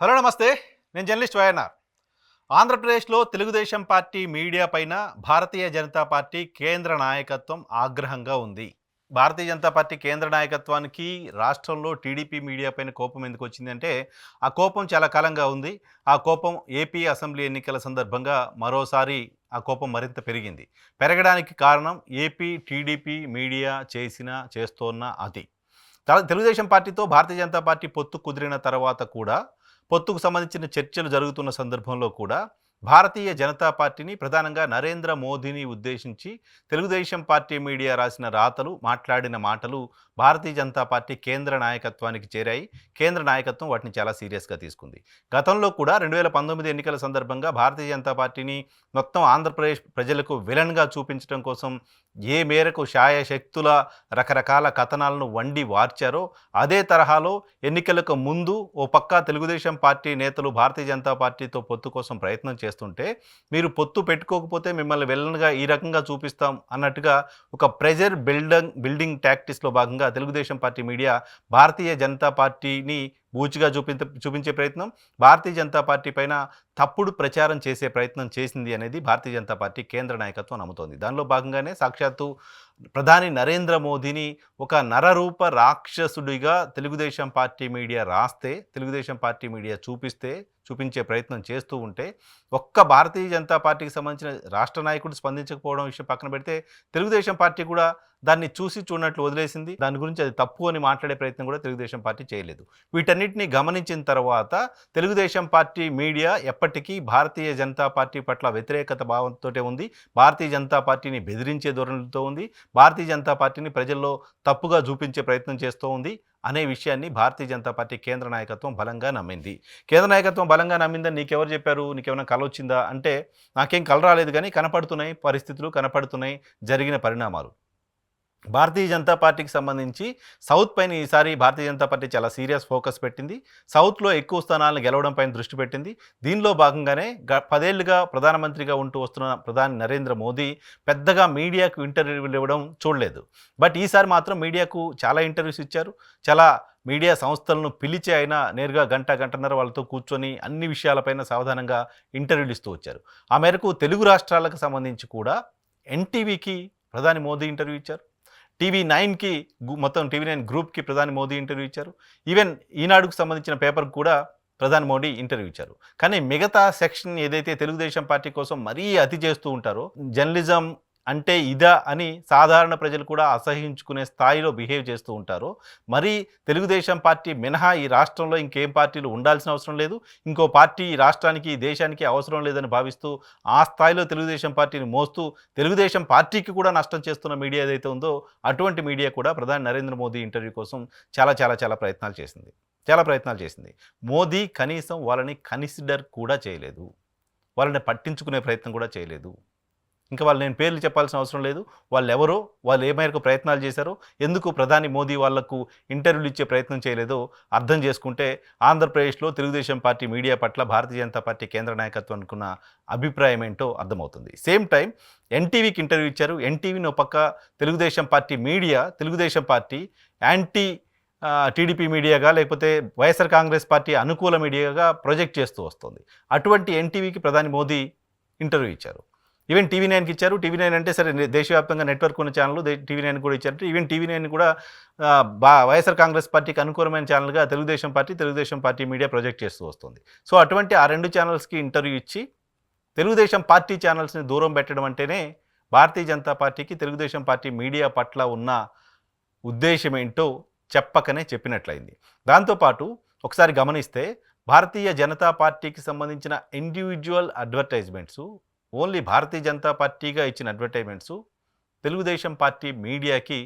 Hello నమస్తే. నేను journalist YNR. ఆంధ్రప్రదేశ్లో తెలుగుదేశం పార్టీ మీడియా పైన భారతీయ జనతా పార్టీ కేంద్ర నాయకత్వం ఆగ్రహంగా ఉంది. భారతీయ జనతా పార్టీ కేంద్ర నాయకత్వానికి రాష్ట్రంలో టీడీపీ మీడియా పైన కోపం ఎందుకు వచ్చిందంటే ఆ కోపం చాలా కాలంగా ఉంది. ఆ కోపం ఏపీ అసెంబ్లీ ఎన్నికల సందర్భంగా మరోసారి ఆ కోపం మరింత పెరిగింది. పెరగడానికి కారణం ఏపీ టీడీపీ మీడియా చేసిన చేస్తోన్న అది. తెలుగుదేశం పార్టీతో భారతీయ జనతా పార్టీ పొత్తు కుదిరిన తర్వాత కూడా పొత్తుకు సంబంధించిన చర్చలు జరుగుతున్న సందర్భంలో కూడా భారతీయ జనతా పార్టీని ప్రధానంగా నరేంద్ర మోదీని ఉద్దేశించి తెలుగుదేశం పార్టీ మీడియా రాసిన రాతలు మాట్లాడిన మాటలు భారతీయ జనతా పార్టీ కేంద్ర నాయకత్వానికి చేరాయి. కేంద్ర నాయకత్వం వాటిని చాలా సీరియస్గా తీసుకుంది. గతంలో కూడా రెండు వేల పంతొమ్మిది ఎన్నికల సందర్భంగా భారతీయ జనతా పార్టీని మొత్తం ఆంధ్రప్రదేశ్ ప్రజలకు విలన్గా చూపించడం కోసం ఏ మేరకు శాయశక్తుల రకరకాల కథనాలను వండి వార్చారో అదే తరహాలో ఎన్నికలకు ముందు ఓ పక్క తెలుగుదేశం పార్టీ నేతలు భారతీయ జనతా పార్టీతో పొత్తు కోసం ప్రయత్నం చేస్తుంటే మీరు పొత్తు పెట్టుకోకపోతే మిమ్మల్ని వెళ్ళనగా ఈ రకంగా చూపిస్తాం అన్నట్టుగా ఒక ప్రెజర్ బిల్డింగ్ బిల్డింగ్ ట్యాక్టిస్లో భాగంగా తెలుగుదేశం పార్టీ మీడియా భారతీయ జనతా పార్టీని బూచిగా చూపించ చూపించే ప్రయత్నం భారతీయ జనతా పార్టీ పైన తప్పుడు ప్రచారం చేసే ప్రయత్నం చేసింది అనేది భారతీయ జనతా పార్టీ కేంద్ర నాయకత్వం నమ్ముతోంది. దానిలో భాగంగానే సాక్షాత్తు ప్రధాని నరేంద్ర మోదీని ఒక నరరూప రాక్షసుడిగా తెలుగుదేశం పార్టీ మీడియా రాస్తే తెలుగుదేశం పార్టీ మీడియా చూపిస్తే చూపించే ప్రయత్నం చేస్తూ ఉంటే ఒక్క భారతీయ జనతా పార్టీకి సంబంధించిన రాష్ట్ర నాయకుడు స్పందించకపోవడం విషయం పక్కన పెడితే తెలుగుదేశం పార్టీ కూడా దాన్ని చూసి చూడనట్లు వదిలేసింది. దాని గురించి అది తప్పు అని మాట్లాడే ప్రయత్నం కూడా తెలుగుదేశం పార్టీ చేయలేదు. వీటన్నిటిని గమనించిన తర్వాత తెలుగుదేశం పార్టీ మీడియా ఎప్పటికీ భారతీయ జనతా పార్టీ పట్ల వ్యతిరేకత భావంతో ఉంది. భారతీయ జనతా పార్టీని బెదిరించే ధోరణులతో ఉంది. భారతీయ జనతా పార్టీని ప్రజల్లో తప్పుగా చూపించే ప్రయత్నం చేస్తూ ఉంది. అనే విషయాన్ని భారతీయ జనతా పార్టీ కేంద్ర నాయకత్వం బలంగా నమ్మింది. కేంద్ర నాయకత్వం బలంగా నమ్మిందని నీకెవరు చెప్పారు? నీకేమైనా కళ వచ్చిందా? అంటే నాకేం కల రాలేదు కానీ కనపడుతున్నాయి పరిస్థితులు కనపడుతున్నాయి జరిగిన పరిణామాలు. భారతీయ జనతా పార్టీకి సంబంధించి సౌత్ పైన ఈసారి భారతీయ జనతా పార్టీ చాలా సీరియస్ ఫోకస్ పెట్టింది. సౌత్లో ఎక్కువ స్థానాలను గెలవడం పైన దృష్టి పెట్టింది. దీనిలో భాగంగానే గ పదేళ్ళుగా ప్రధానమంత్రిగా ఉంటూ వస్తున్న ప్రధాని నరేంద్ర మోదీ పెద్దగా మీడియాకు ఇంటర్వ్యూలు ఇవ్వడం చూడలేదు. బట్ ఈసారి మాత్రం మీడియాకు చాలా ఇంటర్వ్యూస్ ఇచ్చారు. చాలా మీడియా సంస్థలను పిలిచి ఆయన నేరుగా గంట గంటన్నర వాళ్ళతో కూర్చొని అన్ని విషయాలపైన సావధానంగా ఇంటర్వ్యూలు ఇస్తూ వచ్చారు. ఆ మేరకు తెలుగు రాష్ట్రాలకు సంబంధించి కూడా ఎన్టీవీకి ప్రధాని మోదీ ఇంటర్వ్యూ ఇచ్చారు. టీవీ నైన్కి మొత్తం టీవీ నైన్ గ్రూప్కి ప్రధాని మోదీ ఇంటర్వ్యూ ఇచ్చారు. ఈవెన్ ఈనాడుకు సంబంధించిన పేపర్కి కూడా ప్రధాని మోడీ ఇంటర్వ్యూ ఇచ్చారు. కానీ మిగతా సెక్షన్ ఏదైతే తెలుగుదేశం పార్టీ కోసం మరీ అతి చేస్తూ ఉంటారో జర్నలిజం అంటే ఇదా అని సాధారణ ప్రజలు కూడా అసహించుకునే స్థాయిలో బిహేవ్ చేస్తూ ఉంటారు. మరి తెలుగుదేశం పార్టీ మినహా ఈ రాష్ట్రంలో ఇంకేం పార్టీలు ఉండాల్సిన అవసరం లేదు. ఇంకో పార్టీ ఈ రాష్ట్రానికి ఈ దేశానికి అవసరం లేదని భావిస్తూ ఆ స్థాయిలో తెలుగుదేశం పార్టీని మోస్తూ తెలుగుదేశం పార్టీకి కూడా నష్టం చేస్తున్న మీడియా ఏదైతే ఉందో అటువంటి మీడియా కూడా ప్రధాని నరేంద్ర మోదీ ఇంటర్వ్యూ కోసం చాలా చాలా చాలా ప్రయత్నాలు చేసింది. చాలా ప్రయత్నాలు చేసింది. మోదీ కనీసం వాళ్ళని కన్సిడర్ కూడా చేయలేదు. వాళ్ళని పట్టించుకునే ప్రయత్నం కూడా చేయలేదు. ఇంకా వాళ్ళు నేను పేర్లు చెప్పాల్సిన అవసరం లేదు. వాళ్ళు ఎవరో వాళ్ళు ఏ మేరకు ప్రయత్నాలు చేశారో ఎందుకు ప్రధాని మోదీ వాళ్ళకు ఇంటర్వ్యూలు ఇచ్చే ప్రయత్నం చేయలేదో అర్థం చేసుకుంటే ఆంధ్రప్రదేశ్లో తెలుగుదేశం పార్టీ మీడియా పట్ల భారతీయ జనతా పార్టీ కేంద్ర నాయకత్వం అనుకున్న అభిప్రాయం ఏంటో అర్థమవుతుంది. సేమ్ టైం ఎన్టీవీకి ఇంటర్వ్యూ ఇచ్చారు. ఎన్టీవీని ఒక పక్క Telugu Desam party media Telugu Desam party anti TDP మీడియాగా లేకపోతే వైఎస్ఆర్ కాంగ్రెస్ పార్టీ అనుకూల మీడియాగా ప్రొజెక్ట్ చేస్తూ వస్తుంది. అటువంటి ఎన్టీవీకి ప్రధాని మోదీ ఇంటర్వ్యూ ఇచ్చారు. ఈవెన్ టీవీ నైన్కి ఇచ్చారు. టీవీ నైన్ అంటే సరే దేశవ్యాప్తంగా నెట్వర్క్ ఉన్న ఛానల్ టీవీ నైన్ కూడా ఇచ్చారు ఈవెన్ టీవీ నైన్ కూడా బా వైఎస్ఆర్ కాంగ్రెస్ పార్టీకి అనుకూలమైన ఛానల్గా Telugu Desam party Telugu Desam party media project చేస్తూ వస్తుంది. సో అటువంటి ఆ రెండు ఛానల్స్కి ఇంటర్వ్యూ ఇచ్చి తెలుగుదేశం పార్టీ ఛానల్స్ని దూరం పెట్టడం అంటేనే భారతీయ జనతా పార్టీకి తెలుగుదేశం పార్టీ మీడియా పట్ల ఉన్న ఉద్దేశం ఏంటో చెప్పకనే చెప్పినట్లయింది. దాంతోపాటు ఒకసారి గమనిస్తే భారతీయ జనతా పార్టీకి సంబంధించిన individual advertisements only Bharatiya Janata పార్టీగా ఇచ్చిన అడ్వర్టైజ్మెంట్స్ తెలుగుదేశం పార్టీ మీడియాకి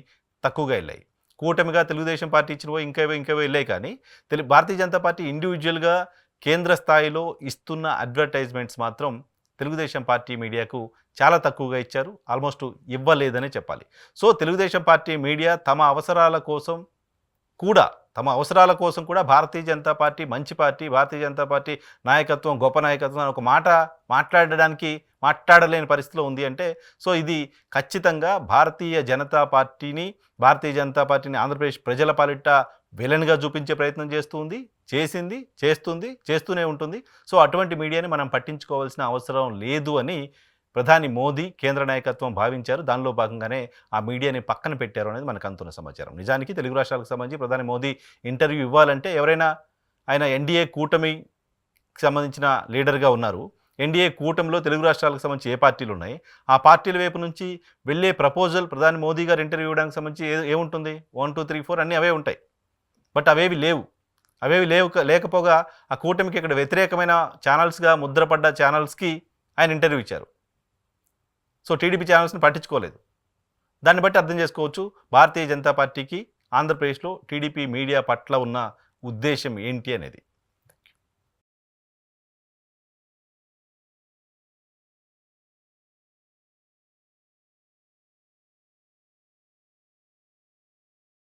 తక్కువగా వెళ్ళాయి. కూటమిగా తెలుగుదేశం పార్టీ ఇచ్చినవో ఇంకేవో ఇంకేవో వెళ్ళాయి కానీ తెలు భారతీయ జనతా పార్టీ ఇండివిజువల్గా కేంద్ర స్థాయిలో ఇస్తున్న అడ్వర్టైజ్మెంట్స్ మాత్రం తెలుగుదేశం పార్టీ మీడియాకు చాలా తక్కువగా ఇచ్చారు. ఆల్మోస్ట్ ఇవ్వలేదనే చెప్పాలి. సో తెలుగుదేశం పార్టీ మీడియా తమ అవసరాల కోసం కూడా తమ అవసరాల కోసం కూడా భారతీయ జనతా పార్టీ మంచి పార్టీ భారతీయ జనతా పార్టీ నాయకత్వం గొప్ప నాయకత్వం అని ఒక మాట మాట్లాడడానికి మాట్లాడలేని పరిస్థితిలో ఉంది అంటే సో ఇది ఖచ్చితంగా భారతీయ జనతా పార్టీని భారతీయ జనతా పార్టీని ఆంధ్రప్రదేశ్ ప్రజల పాలిట విలన్గా చూపించే ప్రయత్నం చేస్తుంది చేసింది చేస్తుంది చేస్తూనే ఉంటుంది. సో అటువంటి మీడియాని మనం పట్టించుకోవాల్సిన అవసరం లేదు అని ప్రధాని మోదీ కేంద్ర నాయకత్వం భావించారు. దానిలో భాగంగానే ఆ మీడియాని పక్కన పెట్టారు అనేది మనకు అందుతున్న సమాచారం. నిజానికి తెలుగు రాష్ట్రాలకు సంబంధించి ప్రధాని మోదీ ఇంటర్వ్యూ ఇవ్వాలంటే ఎవరైనా ఆయన ఎన్డీఏ కూటమికి సంబంధించిన లీడర్గా ఉన్నారు. ఎన్డీఏ కూటమిలో తెలుగు రాష్ట్రాలకు సంబంధించి ఏ పార్టీలు ఉన్నాయి? ఆ పార్టీల వైపు నుంచి వెళ్ళే ప్రపోజల్ ప్రధాని మోదీ గారు ఇంటర్వ్యూ ఇవ్వడానికి సంబంధించి ఏ ఏముంటుంది? వన్ టూ త్రీ ఫోర్ అన్నీ అవే ఉంటాయి. బట్ అవేవి లేవు. అవేవి లేవు లేకపోగా ఆ కూటమికి ఇక్కడ వ్యతిరేకమైన ఛానల్స్గా ముద్రపడ్డ ఛానల్స్కి ఆయన ఇంటర్వ్యూ ఇచ్చారు. సో టీడీపీ ఛానల్స్ని పట్టించుకోలేదు. దాన్ని బట్టి అర్థం చేసుకోవచ్చు. భారతీయ జనతా పార్టీకి ఆంధ్రప్రదేశ్లో టీడీపీ మీడియా పట్ల ఉన్న ఉద్దేశం ఏంటి అనేది.